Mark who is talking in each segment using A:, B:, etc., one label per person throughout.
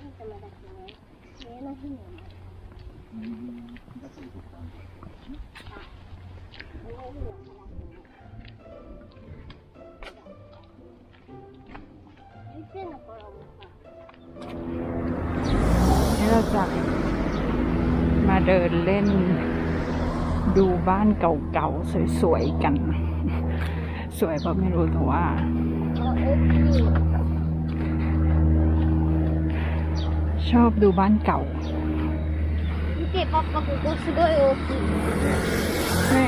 A: นี่เราจะมาเดินเล่นดูบ้านเก่าๆ สวยๆ กัน สวยเพราะไม่รู้แต่ว่า ชอบดูบ้านเก่า
B: 見てパパここすごい大きい
A: แม่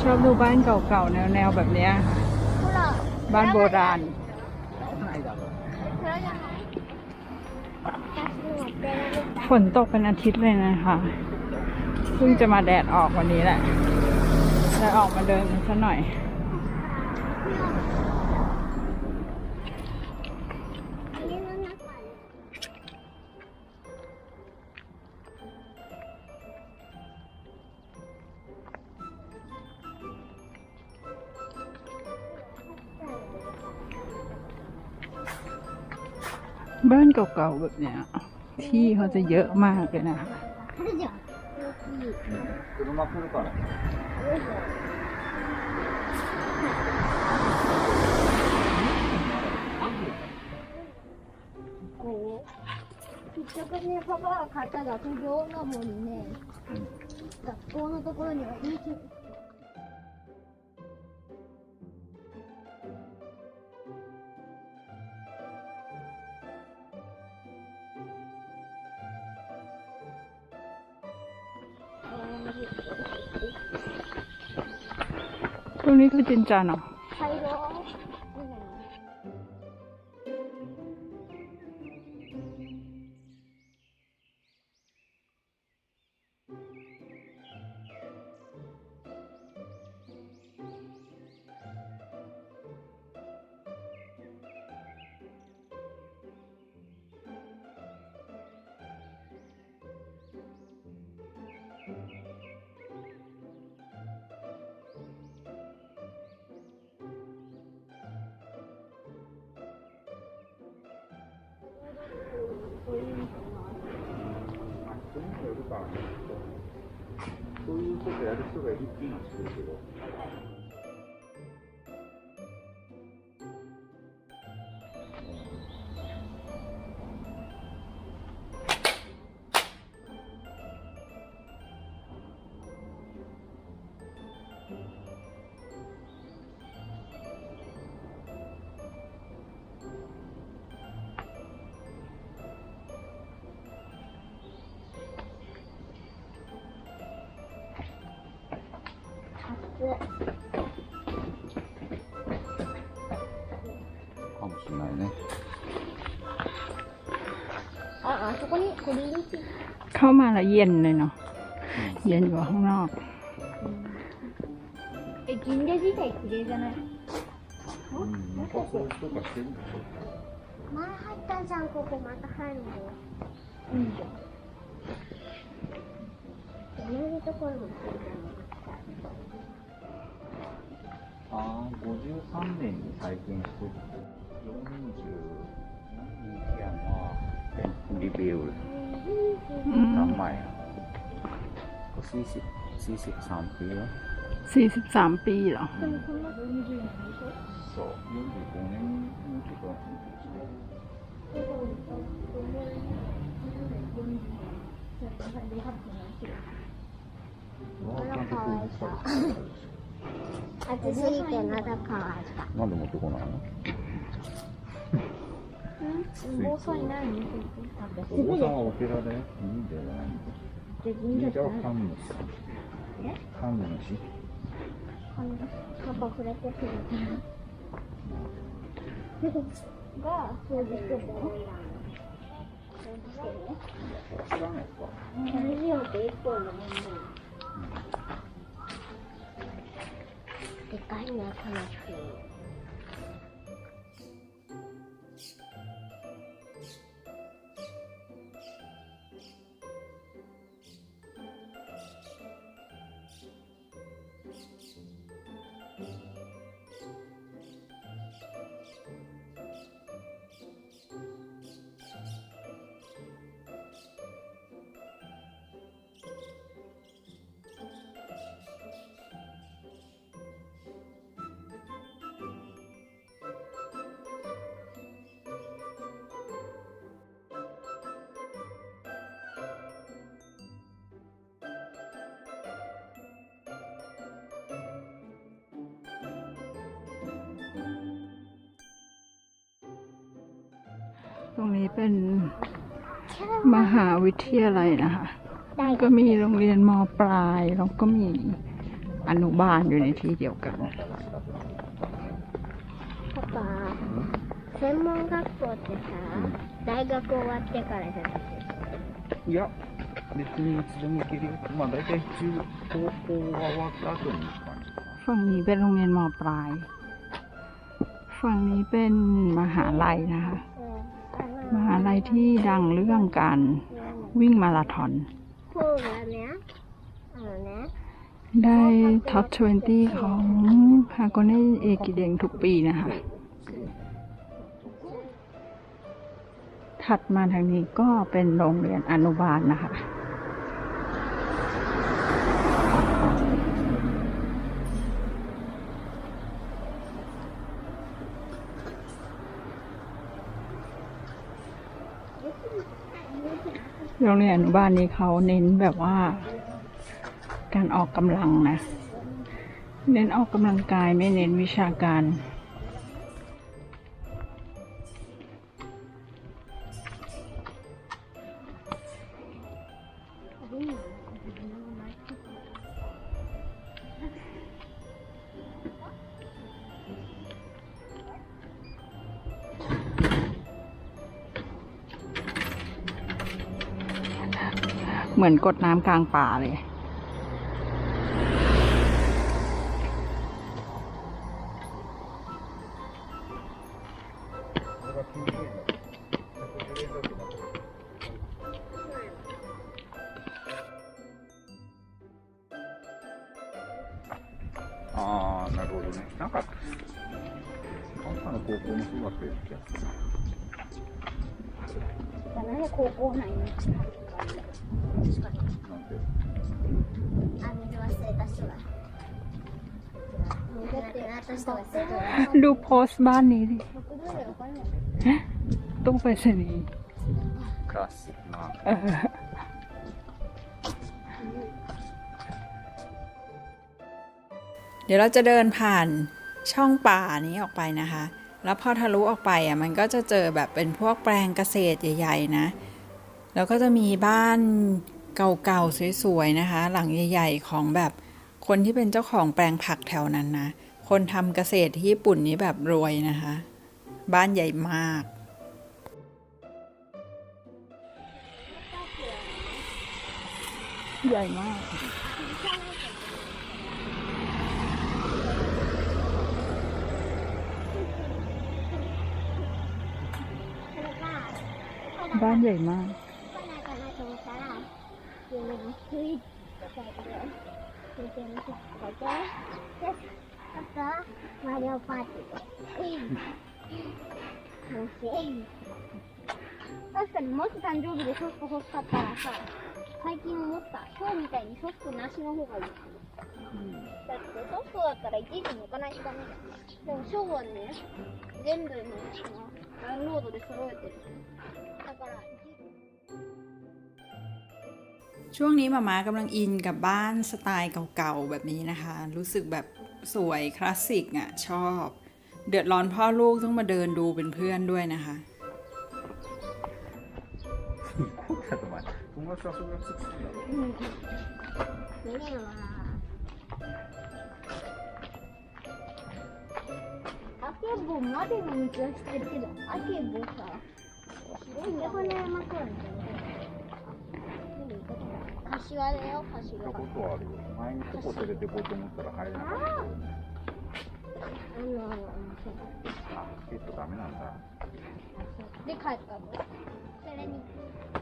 A: ชอบดูบ้านเก่าๆ แนวๆ แบบเนี้ย
B: ほら
A: บ้านโบราณ
C: ないだろう
B: これじゃない私もやってられた
A: ฝนตกเป็นอาทิตย์เลยนะคะเพิ่งจะมาแดดออกวันนี้แหละเลยออกมาเดินกันสักหน่อย เก่าๆ แบบเนี้ย ที่เขาจะเยอะมากเลยนะคะ
B: これじゃん大きい
C: 車来るから
B: よいしょこう結局ねパパが買った学業なもんね学校のところには置い
A: ตรงนี้คือจินจานเหรอ
C: そういうことやる人がいるっていうのは知ってるけど。かもしれないね
B: あ、あそこにこれ入れて。
A: เข้ามาแล้วเย็นเลยเนาะ เย็นกว่าข้างนอก
B: え、銀河自体綺麗じゃない
C: うんなんかそういう人がしてるんでしょ
B: 前入ったじゃん、ここまた入るの。いいじゃん。同じところも来る
C: 53年に再建してる40やなリビウル
A: อืม
C: 何枚や40 43ปีแล้ว
A: สี่สิบสามปีเหรอ
B: でもこんな40年でしょ
C: そう45年もうちょっと
B: だから、これ、40年。じゃあ、リハ 暑て。
C: なんで持ってこないの？
B: 暴ん？になるの
C: お坊さんはお寺で忍者じゃない？
B: んだで
C: は神の神の
B: パパ触れてくれが掃除してる
C: 知らないか。
B: ラジうって一本のもんなの。I'm not on a
A: tree. รงนี้เป็นมหาวิทยาลัยนะคะ
D: 大
A: ก็มีโรงเรียนมปลาย แล้วก็มีอนุบาลอยู่ในที่เดียวกัน
D: パパ専門学校ってさ大学終わってからじゃなくて
C: いや、別にいつでも行けるよ。まあ大体中高校が終わった後に行く感じかな。
A: ฝั่งนี้เป็นโรงเรียนมปลาย ฝั่งนี้เป็นมหาลัยนะคะ มหาลัย ที่ดังเรื่องการวิ่งมาราธอน ได้ท็อป 20 ของฮากอนเอกิเดงทุกปีนะคะ ถัดมาทางนี้ก็เป็นโรงเรียนอนุบาลนะคะ โรงเรียนอนุบาลนี้เขาเน้นแบบว่า การออกกำลังนะ เน้นออกกำลังกายไม่เน้นวิชาการ เหมือนกดน้ำกลางป่าเลย
C: これが9円だ。110円だけどああ、なるほどね。なんか、関西の高校もそうだったような気がするな。
D: なんで高校内に
C: なんて。
D: あ水忘れた人
A: ดูโพสบ้านนี้ดิ
D: ต้อ
A: งไปสนี
C: ครอส
A: เออเดี๋ยวเราจะเดินผ่านช่องป่านี้ออกไปนะคะ แล้วพอทะลุออกไปอะมันก็จะเจอแบบเป็นพวกแปลงเกษตรใหญ่ ๆ นะ แล้วก็จะมีบ้านเก่าๆสวยๆนะคะ หลังใหญ่ ๆ ของแบบคนที่เป็นเจ้าของแปลงผักแถวนั้นนะ คนทำเกษตรที่ญี่ปุ่นนี้แบบรวยนะคะ บ้านใหญ่มากใหญ่มาก บ้านใหญ่มาก 」
D: 確かにもし誕生日でソフト欲しかったらさ最近思った今日みたいに。ソフトなしの方がいいだってソフトだったらいちいち抜かないとダメじゃんでもショーはね全部のダウンロードで揃えてるだから
A: ช่วงนี้มาม่ากำลังอินกับบ้านสไตล์เก่าๆแบบนี้นะคะ รู้สึกแบบสวยคลาสสิกอะชอบ เดือดร้อนพ่อลูกต้องมาเดินดูเป็นเพื่อนด้วยนะคะ
D: Akebo, madem onu 柏だよ、
C: 行った
D: 柏。
C: ことはあるよ。前にこ連れて行こうと思ったら入れなかったけど。
D: あの、
C: あ、チケットダメなんだ。
D: で帰ったの。それに、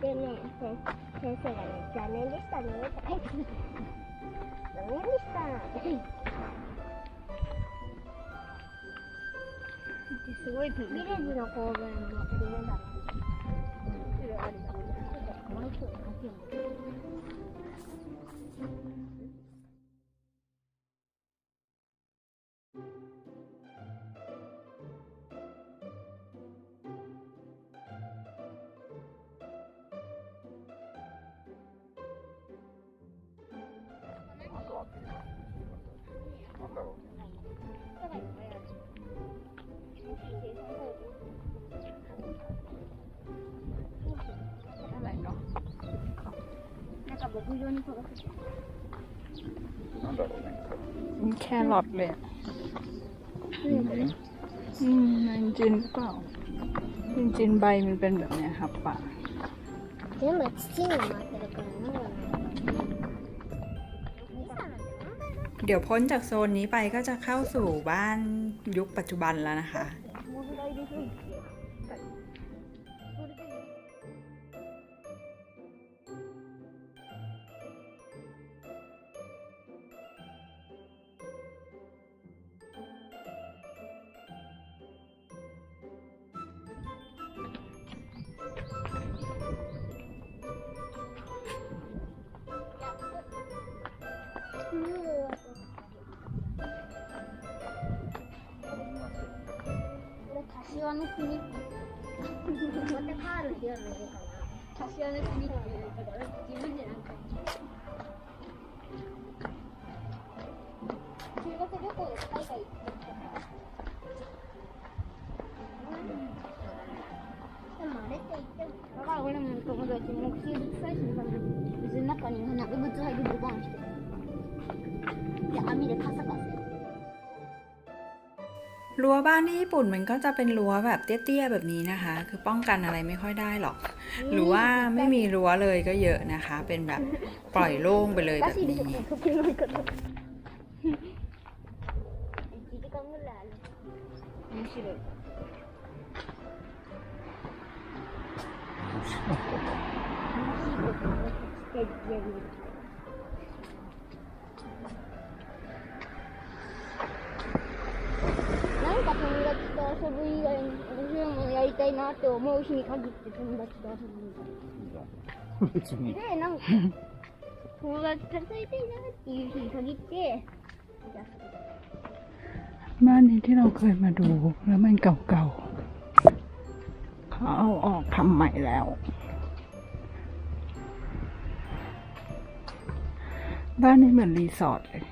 D: でね、先先生がね、残念でしたね、って書いて。残念でした。すごいビレッジの公園の夢だな。それあれだ。
C: なんだろうね。
A: มีแครอทเลยอะ
C: 人参
A: อืมจินจินหรือเปล่าจินจินใบมันเป็นแบบเนี้ยครับป่า
D: 全部土に埋まってるからなんだろう小さなってなんだろ
A: เดี๋ยวพ้นจากโซนนี้ไปก็จะเข้าสู่บ้านยุคปัจจุบันแล้วนะคะ
D: 柏の国またカールってやるのいいかな柏の国って言うから自分でなん。か修学旅行で海外行ってきたでもあれって言ってもだから俺も友達も生物採取のために水の中になん。か物入るルバンして
A: รั้วบ้านที่ญี่ปุ่นมันก็จะเป็นรั้วแบบเตี้ยๆแบบนี้นะคะ คือป้องกันอะไรไม่ค่อยได้หรอก หรือว่าไม่มีรั้วเลยก็เยอะนะคะ เป็นแบบปล่อยโล่งไปเลยแบบ
D: らしいでしょ
A: นี้
D: この時の言い方1時間ぐらいある面白い 遊ぶ以外に面白いものやりたいなって思う日に限って友達と遊ぶんだ
C: 別に。
D: で、なんか、友達と遊びたいなっていう日に限って、じゃあ遊ぶ
A: บ้านนี้ที่เราเคยมาดูแล้วมันเก่าๆเขาเอาออกทำใหม่แล้ว บ้านนี้เหมือนรีสอร์ทเลย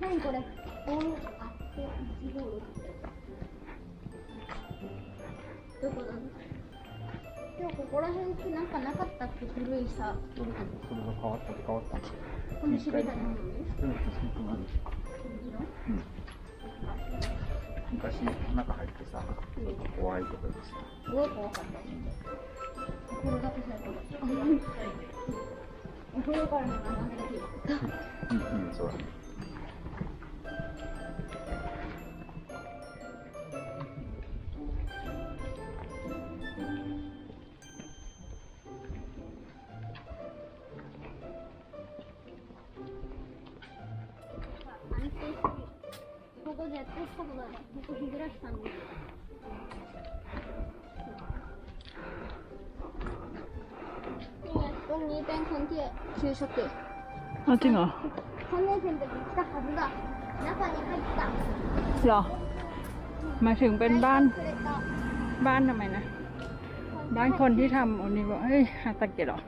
D: 何これボールあって1ゴール どこだ今日ここら辺ってなんかなかったっけ古いさ
C: それが変わった変わったん。ですよ。
D: この渋谷のに
C: うん。昔中入ってさ、怖いとか言ってさ。
D: すごい怖かったこれだけさお風呂からの眺めだけ
C: うん。うん、そうだね。
D: взять просто было, убираешь там. Нет, он не пен конте кюшоки. А ты го? Он не пен конте кюшоки. แล้วตอนนี้
A: ใครตักหรอมาถึงเป็นบ้าน บ้านทำไมนะ บ้านคนที่ทำอันนี้บอกเฮ้ยฮาตาเกะหรอ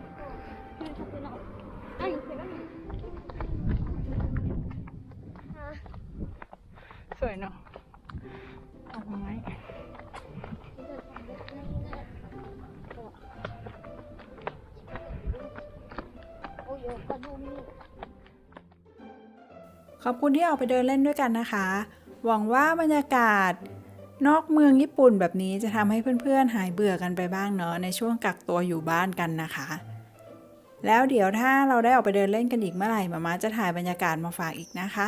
A: สวยเนาะขอบคุณที่ออกไปเดินเล่นด้วยกันนะคะ หวังว่าบรรยากาศนอกเมืองญี่ปุ่นแบบนี้จะทำให้เพื่อนๆ หายเบื่อกันไปบ้างเนาะในช่วงกักตัวอยู่บ้านกันนะคะ แล้วเดี๋ยวถ้าเราได้ออกไปเดินเล่นกันอีกเมื่อไหร่มาม่าจะถ่ายบรรยากาศมาฝากอีกนะคะ